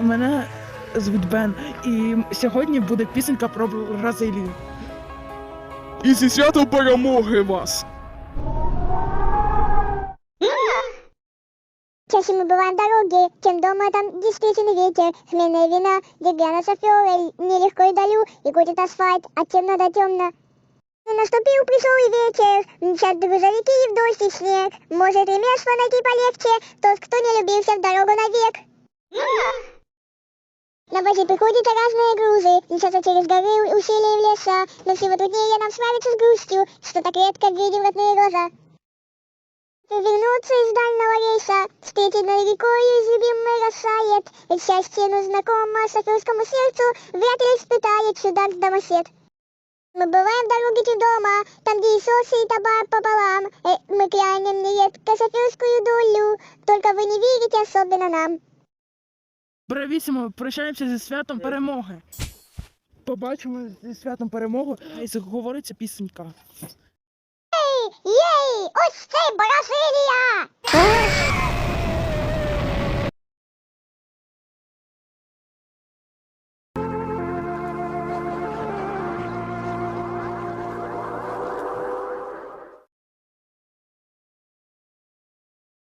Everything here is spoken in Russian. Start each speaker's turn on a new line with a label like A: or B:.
A: Мене звуть Бен, і сьогодні буде пісенька про Бразилію.
B: І зі святом перемоги вас!
C: Чаще мы бываем в дороге, чем дома, там действительно ветер, хмельная вина, деревянный шофер, нелегко и долю, и крутит асфальт, от темно до темно. И наступил пришел и вечер, мчат грузовики и в дождь и снег, может и меж найти полегче, тот, кто не любился в дорогу навек. На базе приходят разные грузы, несятся через горы, и в леса, но всего труднее нам справиться с грустью, что так редко видим родные глаза. Вернуться из дальнего рейса, встретить над рекой излюбимый рассвет, ведь счастье, ну знакомо шоферскому сердцу, вряд ли испытает чудак-домосед. Мы бываем в дороге до там, где и сосы, и табак пополам, э, мы крянем нередко шоферскую долю, только вы не верите особенно нам.
A: Бравісімо, прощаємося зі святом перемоги. Побачимо зі святом перемоги, і заговориться пісенька.